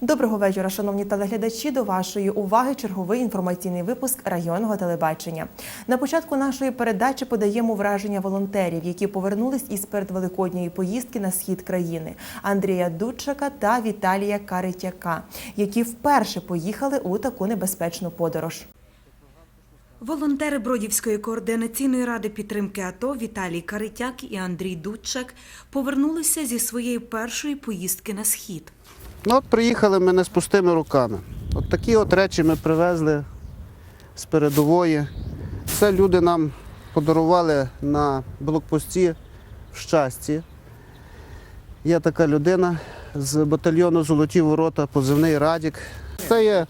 Доброго вечора, шановні телеглядачі. До вашої уваги черговий інформаційний випуск районного телебачення. На початку нашої передачі подаємо враження волонтерів, які повернулись із передвеликодньої поїздки на схід країни Андрія Дудчака та Віталія Каритяка, які вперше поїхали у таку небезпечну подорож. Волонтери Бродівської координаційної ради підтримки АТО Віталій Каритяк і Андрій Дудчак повернулися зі своєї першої поїздки на схід. Ну, от приїхали ми не з пустими руками. От такі от речі ми привезли з передової. Це люди нам подарували на блокпості в щасті. Є така людина з батальйону Золоті ворота, позивний Радік. Це є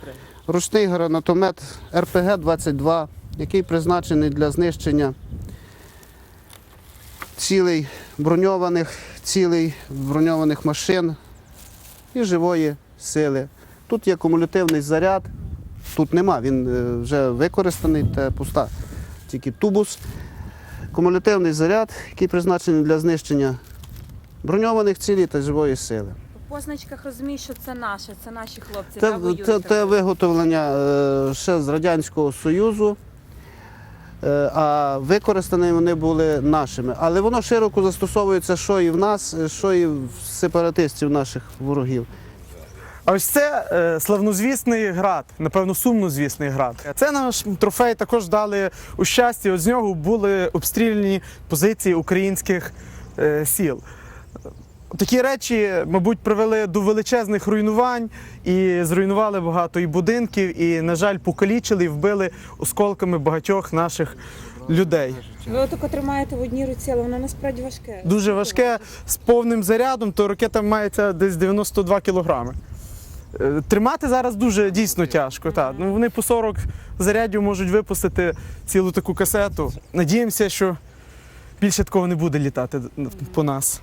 ручний гранатомет РПГ-22, який призначений для знищення цілей броньованих, цілей броньованих машин і живої сили. Тут є кумулятивний заряд, тут нема, він е, вже використаний, це пуста, тільки тубус. Кумулятивний заряд, який призначений для знищення броньованих цілей та живої сили. По позначках розумію, що це наше, це наші хлопці. Це, це, це виготовлення е, ще з Радянського Союзу, а використані вони були нашими. Але воно широко застосовується що і в нас, е, що і в сепаратистів наших ворогів. А ось це е, славнозвісний град, напевно, сумнозвісний град. Це наш трофей також дали у щасті. От з нього були обстріляні позиції українських е, сіл. Такі речі, мабуть, привели до величезних руйнувань і зруйнували багато і будинків, і, на жаль, покалічили і вбили осколками багатьох наших людей. Ви отако тримаєте в одній руці, але воно насправді важке. Дуже важке з повним зарядом, то ракета мається десь 92 кілограми. Е, Тримати зараз дуже дійсно тяжко. Так. Ну, вони по 40 зарядів можуть випустити цілу таку касету. Надіємося, що більше такого не буде літати по нас.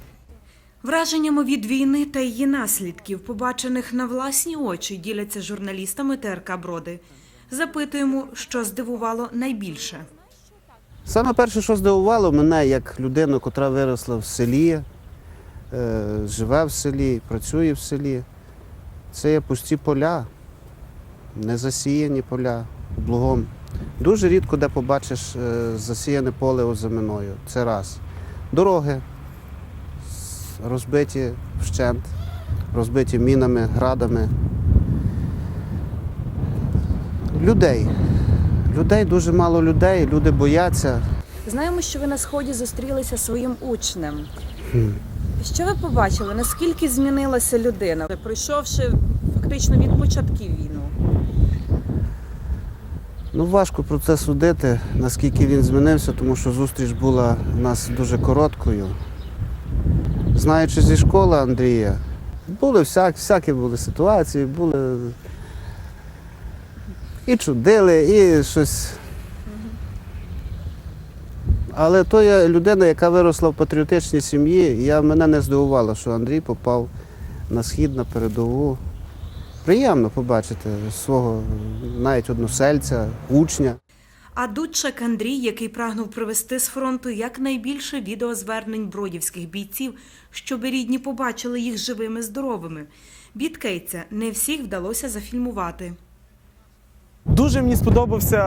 Враженнями від війни та її наслідків, побачених на власні очі, діляться журналістами ТРК Броди. Запитуємо, що здивувало найбільше. Саме перше, що здивувало мене як людину, яка виросла в селі, е, живе в селі, працює в селі, це є пусті поля, незасіяні поля облогом. Дуже рідко де побачиш е, засіяне поле озиминою. Це раз. Дороги розбиті вщент, розбиті мінами, градами. Людей. Людей дуже мало людей, люди бояться. Знаємо, що ви на сході зустрілися зі своїм учнем. Що ви побачили? Наскільки змінилася людина, пройшовши фактично від початків війну? Ну, важко про це судити, наскільки він змінився, тому що зустріч була у нас дуже короткою. Знаючи зі школи Андрія, були всякі, всякі були ситуації, були і чудили, і щось. Але то є людина, яка виросла в патріотичній сім'ї, я, мене не здивувало, що Андрій попав на схід, на передову. Приємно побачити свого навіть односельця, учня. А Дудчак Андрій, який прагнув привезти з фронту якнайбільше відеозвернень бродівських бійців, щоб рідні побачили їх живими здоровими. Бідкається, не всіх вдалося зафільмувати. Дуже мені сподобався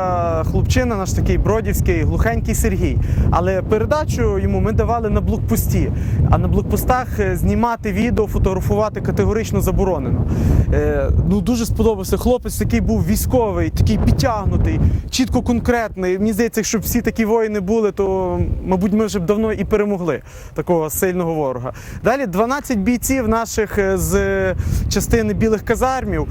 хлопчина, наш такий бродівський, глухенький Сергій. Але передачу йому ми давали на блокпості. А на блокпостах е, знімати відео, фотографувати категорично заборонено. Е, ну, дуже сподобався хлопець, такий був військовий, такий підтягнутий, чітко конкретний. Мені здається, якщо б всі такі воїни були, то, мабуть, ми вже б давно і перемогли такого сильного ворога. Далі 12 бійців наших е, з частини білих казармів.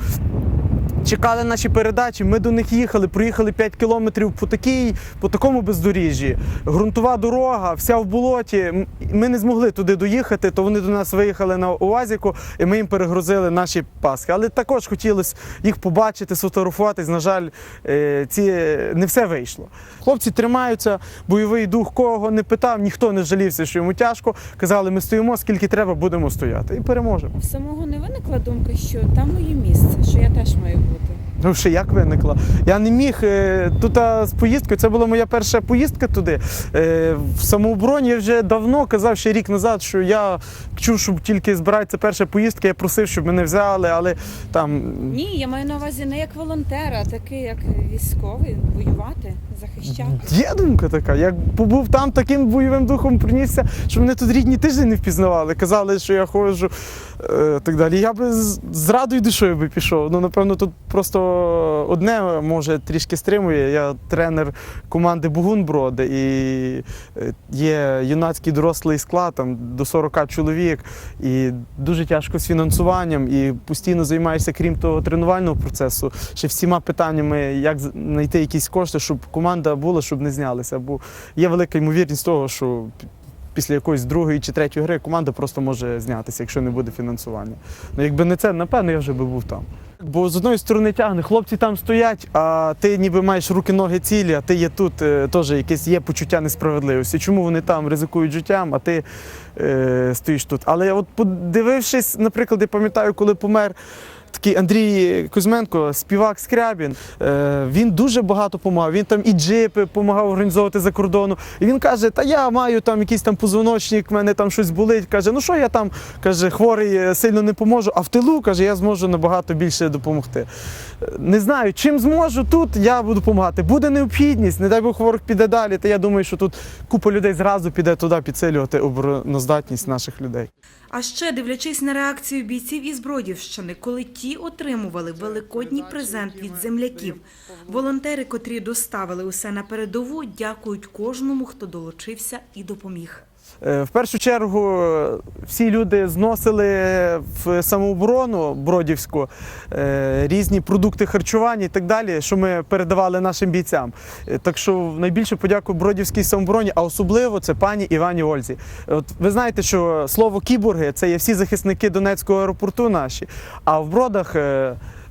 Чекали наші передачі, ми до них їхали, проїхали 5 кілометрів по такій, по такому бездоріжжі. Грунтова дорога, вся в болоті. Ми не змогли туди доїхати, то вони до нас виїхали на УАЗіку, і ми їм перегрузили наші паски. Але також хотілося їх побачити, сфотографуватись. На жаль, е, ці не все вийшло. Хлопці тримаються, бойовий дух кого не питав, ніхто не жалівся, що йому тяжко. Казали, ми стоїмо, скільки треба, будемо стояти. І переможемо. Самого не виникла думка, що там моє місце, що я теж маю бути. Ну, ще як виникла? Я не міг е, тут з поїздкою. Це була моя перша поїздка туди. Е, в самообороні я вже давно казав, ще рік назад, що я чув, що тільки збирається перша поїздка. Я просив, щоб мене взяли, але там Ні, я маю на увазі не як волонтер, а такий як військовий, воювати, захищати. Є думка така. Як побув там таким бойовим духом принісся, що мене тут рідні тиждень не впізнавали. Казали, що я ходжу е, так далі. Я би з, радою душою би пішов. Ну, напевно, тут просто одне може трішки стримує. Я тренер команди Бугунброди і е, є юнацький дорослий склад, там до 40 чоловік, і дуже тяжко з фінансуванням, і постійно займаєшся, крім того, тренувального процесу, ще всіма питаннями, як знайти якісь кошти, щоб команда була, щоб не знялися. Бо є велика ймовірність того, що після якоїсь другої чи третьої гри команда просто може знятися, якщо не буде фінансування. Ну, якби не це, напевно, я вже би був там. Бо з одної сторони тягне, хлопці там стоять, а ти ніби маєш руки, ноги цілі, а ти є тут, е, теж якесь є почуття несправедливості. Чому вони там ризикують життям, а ти е, стоїш тут? Але от подивившись, наприклад, я пам'ятаю, коли помер. Такий Андрій Кузьменко, співак Скрябін, е, він дуже багато допомагав. Він там і джипи допомагав організовувати за кордону. І він каже: Та я маю там якийсь там позвоночник, в мене там щось болить. Каже, ну що я там каже, хворий е, сильно не поможу, а в тилу каже, я зможу набагато більше допомогти. Е, Не знаю, чим зможу тут, я буду допомагати. Буде необхідність, не дай Бог ворог піде далі. Та я думаю, що тут купа людей зразу піде туди підсилювати обороноздатність наших людей. А ще дивлячись на реакцію бійців із Бродівщини, коли ті отримували великодній презент від земляків. Волонтери, котрі доставили усе на передову, дякують кожному, хто долучився і допоміг. Е, В першу чергу е, всі люди зносили в самооборону Бродівську е, різні продукти харчування і так далі, що ми передавали нашим бійцям. Так що найбільше подяку Бродівській самообороні, а особливо це пані Івані Ользі. От ви знаєте, що слово кіборги це є всі захисники Донецького аеропорту наші. А в Бродах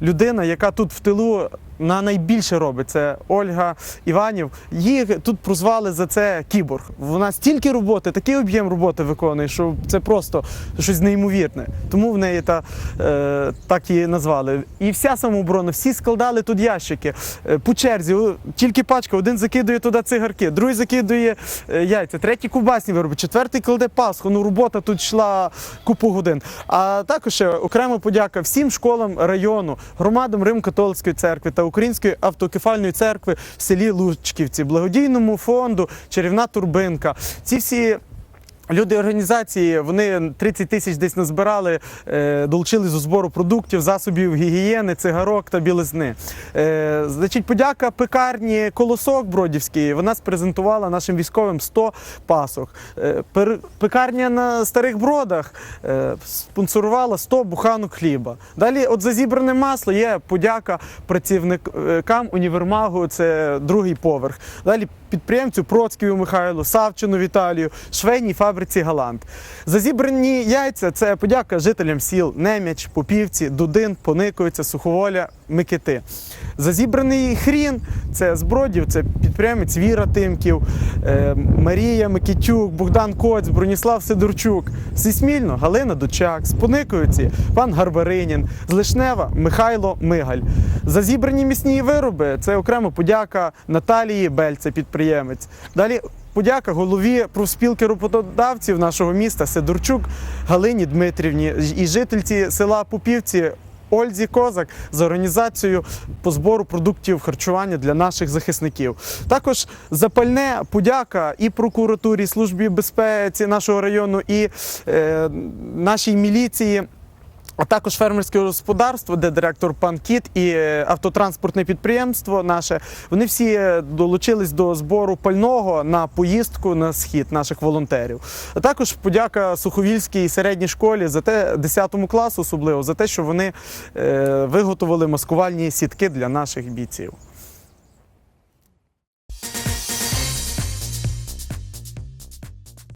людина, яка тут в тилу на найбільше робить, це Ольга Іванів. Її тут прозвали за це кіборг. Вона стільки роботи, такий об'єм роботи виконує, що це просто щось неймовірне. Тому в неї та, е, так її назвали. І вся самооборона, всі складали тут ящики е, по черзі. Тільки пачка, один закидує туди цигарки, другий закидує е, яйця, третій кубасні вироби, четвертий кладе пасху. Ну робота тут йшла купу годин. А також ще окрема подяка всім школам району, громадам Рим-католицької церкви та Української автокефальної церкви в селі Лучківці, благодійному фонду Чарівна Турбинка. Ці всі. Люди організації вони 30 тисяч десь назбирали, е, долучились до збору продуктів, засобів гігієни, цигарок та білизни. Е, значить, подяка пекарні Колосок Бродівській. Вона спрезентувала нашим військовим 100 пасок. Е, пекарня на старих бродах спонсорувала 100 буханок хліба. Далі, от за зібране масло є подяка працівникам універмагу. Це другий поверх. Далі підприємцю Процькію Михайлу, Савчину Віталію, швейній фабриці Галант. За зібрані яйця це подяка жителям сіл Нем'яч, Попівці, Дудин, Пониковиця, Суховоля, Микити. За зібраний хрін це збродів, це підприємець Віра Тимків, е, Марія Микитюк, Богдан Коць, Броніслав Сидорчук, Сісмільно, Галина Дучак, з Пониковиці, пан Гарбаринін, з Лишнева Михайло Мигаль. За зібрані місні вироби це окремо подяка Наталії Бель, це підприємець. Далі подяка голові профспілки роботодавців нашого міста Сидорчук Галині Дмитрівні і жительці села Попівці. Ользі Козак за організацію по збору продуктів харчування для наших захисників. Також запальне подяка і прокуратурі, службі безпеці нашого району, і е, нашій міліції. А також фермерське господарство, де директор пан Кіт і е, автотранспортне підприємство наше, вони всі е, долучились до збору пального на поїздку на схід наших волонтерів. А також подяка Суховільській середній школі за те, 10 класу особливо, за те, що вони е, виготовили маскувальні сітки для наших бійців.